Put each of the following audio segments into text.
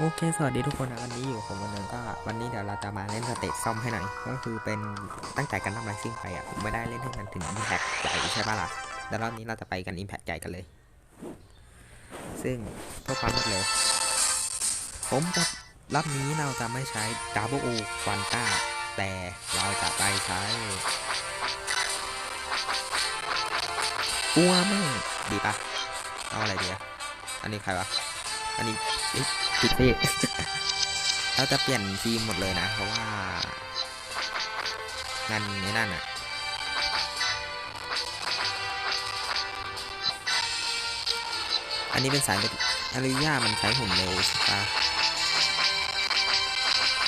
โอเค สวัสดีทุกคนนะวันนี้อยู่ผมวันนึงก็วันนี้เดี๋ยวเราจะมาเล่นสเตจซ่อมให้หน่อย ก็คือเป็นตั้งแต่กันทำไรซิ่งไปอะผมไม่ได้เล่นให้มันถึง Impact ใหญ่ใช่ปะล่ะแล้วรอบนี้เราจะไปกัน Impact ใหญ่กันเลย ซึ่งเพื่อความรวดเร็วผมจะรอบนี้เราจะไม่ใช้ Double O Quanta แต่เราจะไปใช้กัวมั่งดีปะเอาอะไรดีอะอันนี้ใครวะ อันนี้ผิดเอ๊ะเราจะเปลี่ยนทีมหมดเลยนะ เพราะว่ามันไอ้นั่นอะอันนี้เป็นสายอาริยามันใช้หุ่นเร็วใช่ปะ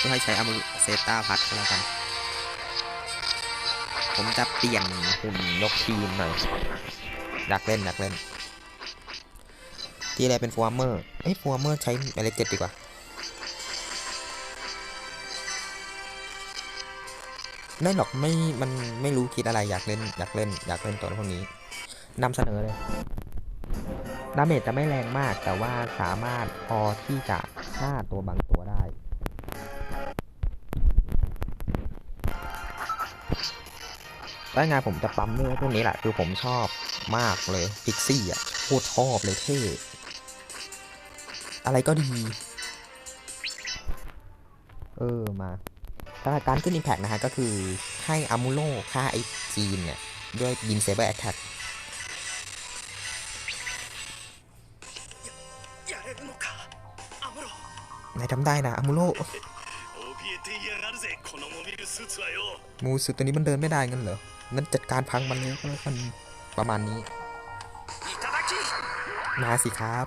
ก็ให้ใช้อามุเซต้าพัดก็แล้วกัน ผมจะเปลี่ยนหุ่นยกทีมหน่อยอยากเล่นอยากเล่น ที่อะไรเป็นฟัวเมอร์เอ้ยฟัวเมอร์ใช้เมล็ดเจ็ดดีกว่า ไม่หรอกไม่ มันไม่รู้คิดอะไรอยากเล่นอยากเล่นอยากเล่นตัวพวกนี้นำเสนอเลยดาเมจจะไม่แรงมากแต่ว่าสามารถพอที่จะฆ่าตัวบางตัวได้ แล้วไงผมจะปั๊มเนื้อพวกนี้แหละ คือผมชอบมากเลย พิกซี่อะโคตรชอบเลยเท่ อะไรก็ดี เออมาสถานการณ์ขึ้นอิมแพกนะฮะก็คือให้อามูโลฆ่าไอ้จีนเนี่ย ด้วยบินเซเบอร์แอทแทกนายทำได้นะอามูโลมูสุตัวนี้มันเดินไม่ได้เงินเหรอนั่นจัดการพังมันเลยวกันประมาณนี้ มาสิครับ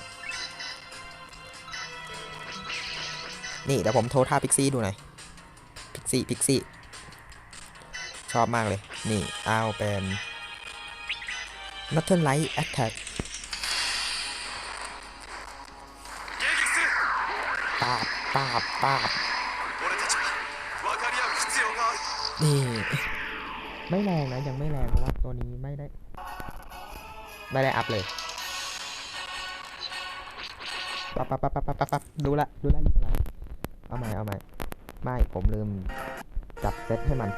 นี่เดี๋ยวผมโทรท่าพิกซี่ดูหน่อย พิกซี่พิกซี่ ชอบมากเลย นี่เอาเป็นนัทเทิลไลท์แอตแทกปาบปาบปาบนี่ ไม่แรงนะ ยังไม่แรงเพราะว่าตัวนี้ไม่ได้ ไม่ได้อัพเลยปั๊บปั๊บปั๊บปั๊บปั๊บดูละ ดูละดูละ เอาใหม่เอาใหม่ไม่ผมลืมจับเซตให้มัน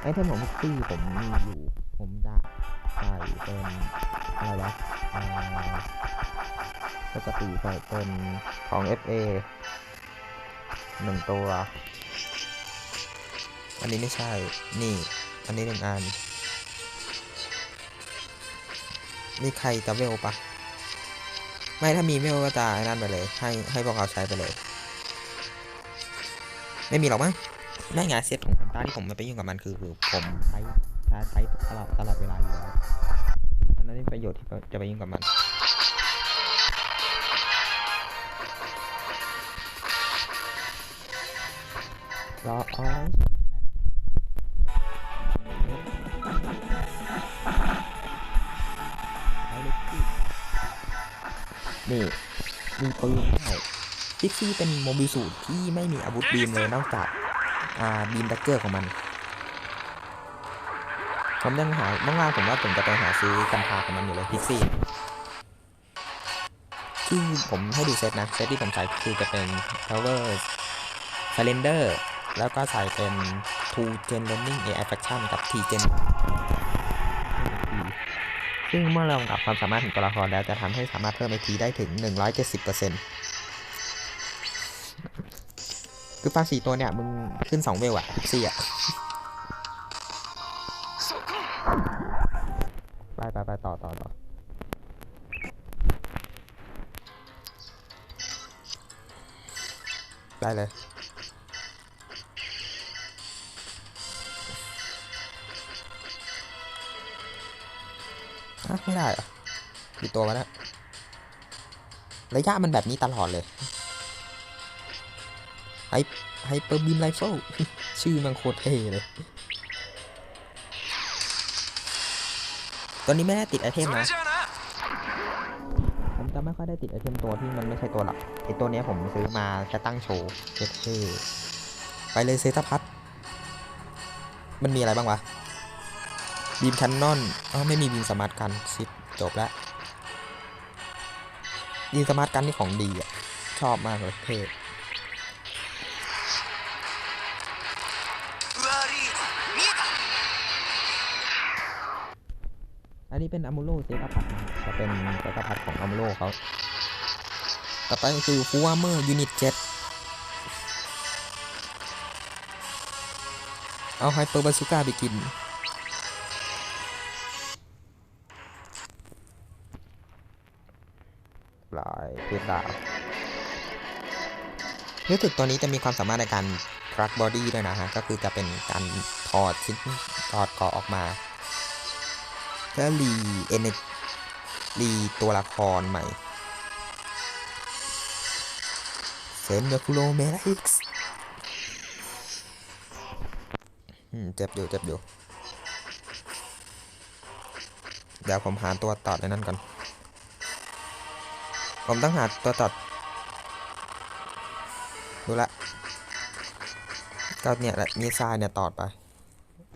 ไอเทมของมิกซี่ผมมีอยู่ ผมจะใส่เป็นอะไรวะปกติใส่เป็นของ FA หนึ่งตัว อันนี้ไม่ใช่ นี่ อันนี้หนึ่งอัน นี่ใครจะเวลปะ ไม่ถ้ามีเวลก็จะนั่นไปเลย ให้ให้พวกเขาใช้ไปเลย ไม่มีหรอกมั้งไม่ไงเซตของผมตาที่ผมไม่ไปยุ่งกับมันคือผมใช้ใช้ใช้ตลอดตลอดเวลาอยู่แล้วฉะนั้นประโยชน์ที่จะไปยุ่งกับมันรอออ นี่มีปืนได้พิกซี่เป็นโมบิสูตรที่ไม่มีอาวุธบีมเลยนอกจากอ่าบีมดักเกอร์ของมันผมยังหาว่างๆผมว่าผมจะไปหาซื้อกันพาของมันอยู่เลยพิกซี่ที่ผมให้ดูเซตนะเซตที่ผมใส่คือจะเป็น power cylinder แล้วก็ใส่เป็น two gen running AI faction กับ t gen ซึ่งเมื่อเรากับความสามารถของตัวละครแล้วจะทำให้สามารถเพิ่ม IP ได้ถึง 170%คือฟังสี่ตัวเนี่ยมึงขึ้น 2 เวลอะสี่อะไปไปไปต่อต่อต่อได้เลย ไม่ได้เหรอปิดตัวมาแล้วระยะมันแบบนี้ตลอดเลยไฮไฮเปอร์บีมไรเฟิลชื่อมังโคตรเท่เลย ตอนนี้ไม่ได้ติดไอเทมนะ ผมจะไม่ค่อยได้ติดไอเทมตัวที่มันไม่ใช่ตัวหลักไอตัวนี้ผมซื้อมาจะตั้งโชว์เท่ไปเลยเซตพัทมันมีอะไรบ้างวะ บีมชั้นนอนอ๋อไม่มีบีมสมาร์ทกันชิจบแล้วบีมสมาร์ทกันนี่ของดีอะ ชอบมากเลยเท่อันนี้เป็นอามูโลเซกาพัดจะเป็นเซกาพัดของอามูโลเขาต่อไปคือฟูวาเมอร์ยูนิตเจ็ดเอาไฮเปอร์บาซูก้าไปกิน พชรดาวรู้สึกตัวนี้จะมีความสามารถในการครักบอดี้ด้วยนะฮะ ก็คือจะเป็นการถอดชิ้นถอดเกาะออกมาเพื่อรีเอเนรีตัวละครใหม่เซนเดอร์คูโลเมลิกส์เจ็บอยู่เจ็บอยู่ เดี๋ยวผมหาตัวต่อในนั้นก่อน ผมต้องหาตัวตัดดูละก็เนี่ยแหละมีทรายเนี่ยตอดไป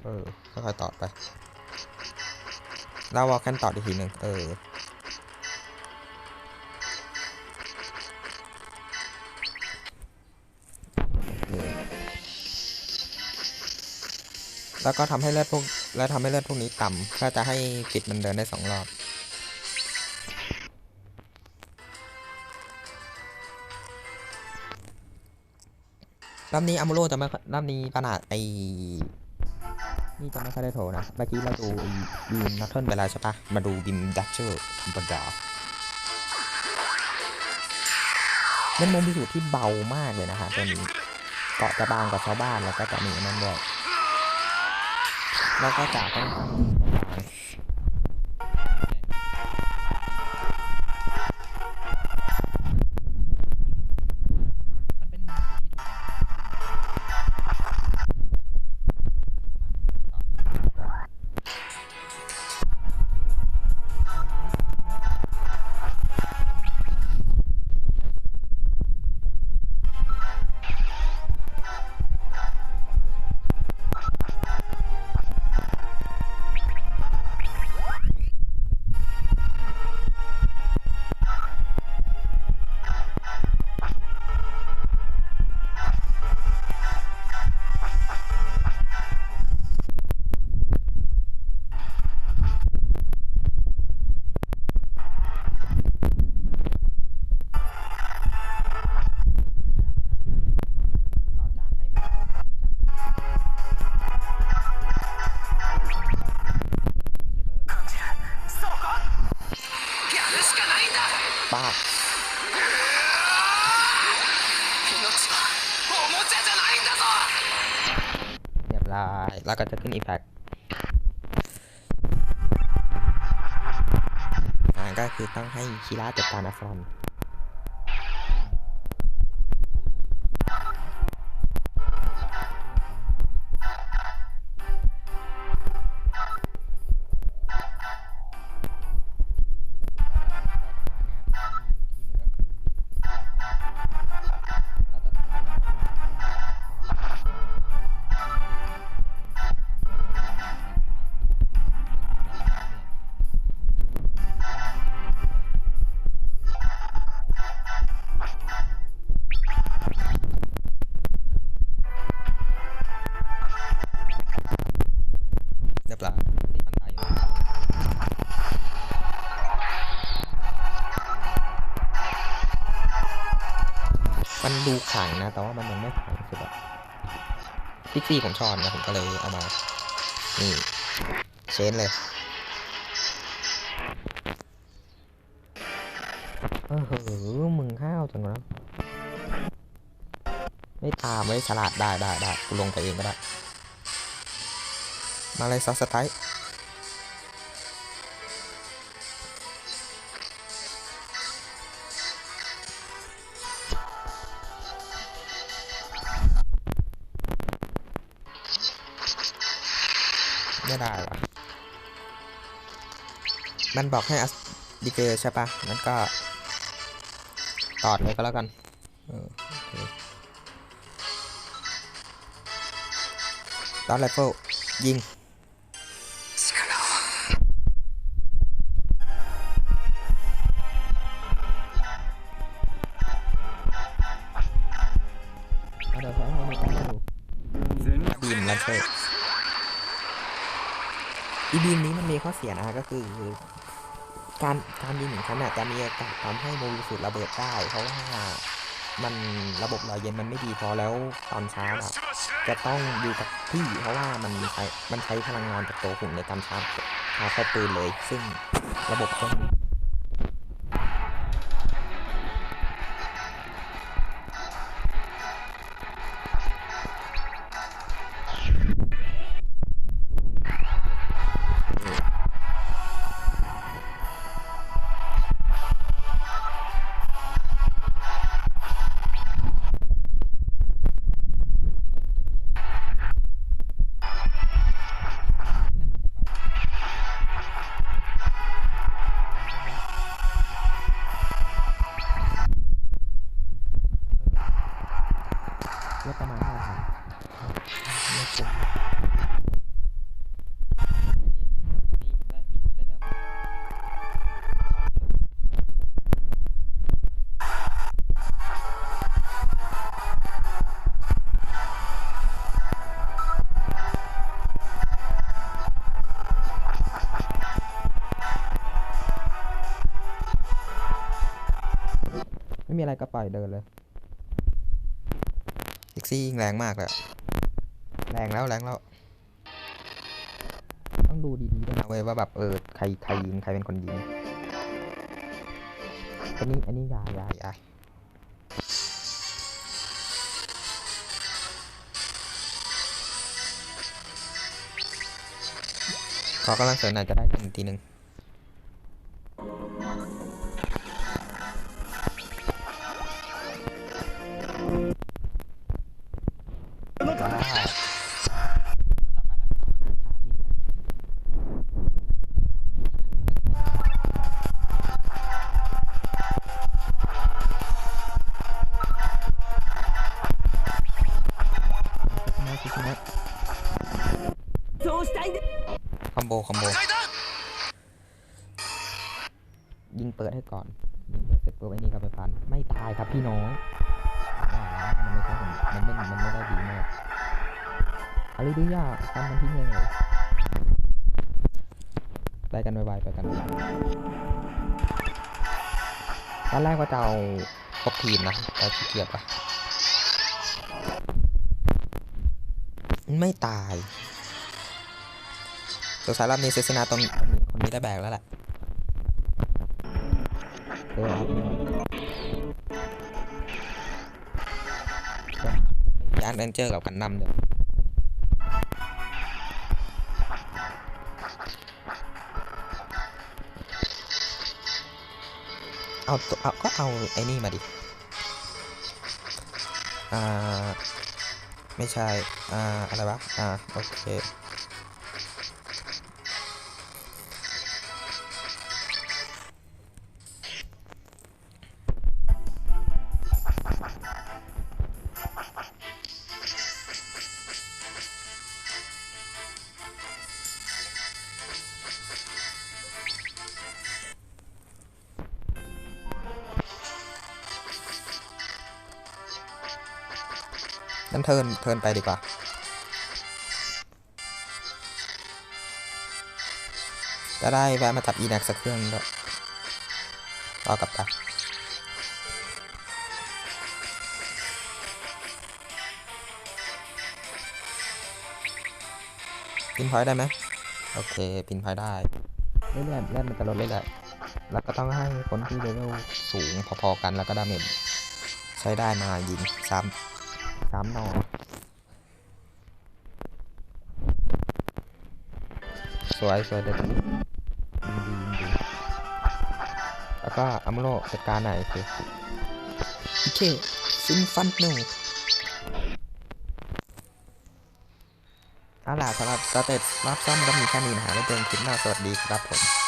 เออค่อยๆตอดไปแล้ววอลแคนตอดอีกทีหนึ่งเออ แล้วก็ทำให้เลือดพวก แล้วทำให้เลือดพวกนี้ต่ำเพื่อจะให้ฟิตมันเดินได้สองรอบ รอบนี้อัมโมโรจะไม่รอบนี้ขนาดไอนี่จะไม่ค่อยได้โทรนะ เมื่อกี้เราดูบีมนัทเทิลไปแล้วใช่ปะ มาดูบีมดัชเชอร์ธรรมดาเป็นมุมพิสูจน์ที่เบามากเลยนะฮะตัวนี้เกาะจะบางกว่าชาวบ้านแล้วก็จะมีนั่นด้วยแล้วก็จะค่อนข้าง เรียบร้แล้วก็จะขึ้นอีแพคอ่าก็คือต้องให้คีราจัดการอัฟรอน มันดูขลังนะ แต่ว่ามันยังไม่ขลังสุดอะพิกซี่ผมชอบนะ ผมก็เลยเอามา นี่เชนเลยเออเหอมึงห้าวจังวะไม่ตามไม่ฉลาดได้ได้ได้กูลงไปเองก็ได้ มาเลยซัสไตล์ ไม่ได้วะมันบอกให้อัสดีเกอร์ใช่ปะงั้นก็ตอดเลยก็แล้วกันออตอนไรเฟิลยิงบีมลันเชอร์ อีบีมนี้มันมีข้อเสียนะก็คือ การการยิงของฉันน่ะจะมีโอกาสทำให้โมบิลสุดระเบิดได้ เพราะว่ามันระบบหล่อเย็นมันไม่ดีพอแล้วตอนเช้าร์จอะจะต้องอยู่กับที่เพราะว่ามันใช้มันใช้พลังงานจากตัวหุ่นในการชาร์จชาร์จเข้าปืนเลย ซึ่งระบบเครื่อง อะไรก็ปล่อยเดินเลยเซ็กซี่ยิงแรงมากเลยอะแรงแล้วแรงแล้ว ต้องดูดีๆด้วยนะเว้ยว่าแบบเออใครใครยิงใครเป็นคนยิงอันนี้อันนี้อยาอยาอยาขอกำลังเสริมหน่อยจะได้หนึ่งทีหนึ่ง พี่ชนะคอมโบคอมโบยิงเปิดให้ก่อนยิงเปิดเสร็จปุ๊บไอ้นี่ครับไปฟัน ไม่ตายครับพี่น้องมันไม่ใช่มันไม่มันไม่ได้ดีมากอาไรดูยากทำมันทิ้งเลยไปกันไวๆไปกันไวตอนแรกว่าจะเอาครบทีมนะแต่ขี้เกียจอะ ไม่ตายสงสัยรอบนี้เซสนาตรงคนนี้ได้แบกแล้วแหละเออยันเอนเจอร์กับกันนำเดี๋ยวเอาตัวเอาก็เอาไอ้นี่มาดิ อ่า ไม่ใช่ อ่า อะไรวะ อ่า โอเค นั่นเทิร์นเทิร์นไปดีกว่า จะได้แวะมาจับ e-nac สักเครื่องด้วยรอกลับไปพินพอยได้ไหมโอเคพินพอยได้เรื่อยๆเล่นมันจะลดเรื่อยๆแล้วก็ต้องให้คนที่เลเวลสูงพอๆกันแล้วก็ดาเมจใช้ได้มายิงซ้ำ สามหนอสวยสวยเด็ดดีดีดีแล้วก็อัมโลจัดการหนอยคือโอเคซินฟันหนึ่งเอาล่ะสำหรับสเตตรอบซ่อมก็มีแค่นี้นะฮะไว้เจอกันคลิปหน้าสวัสดีครับผม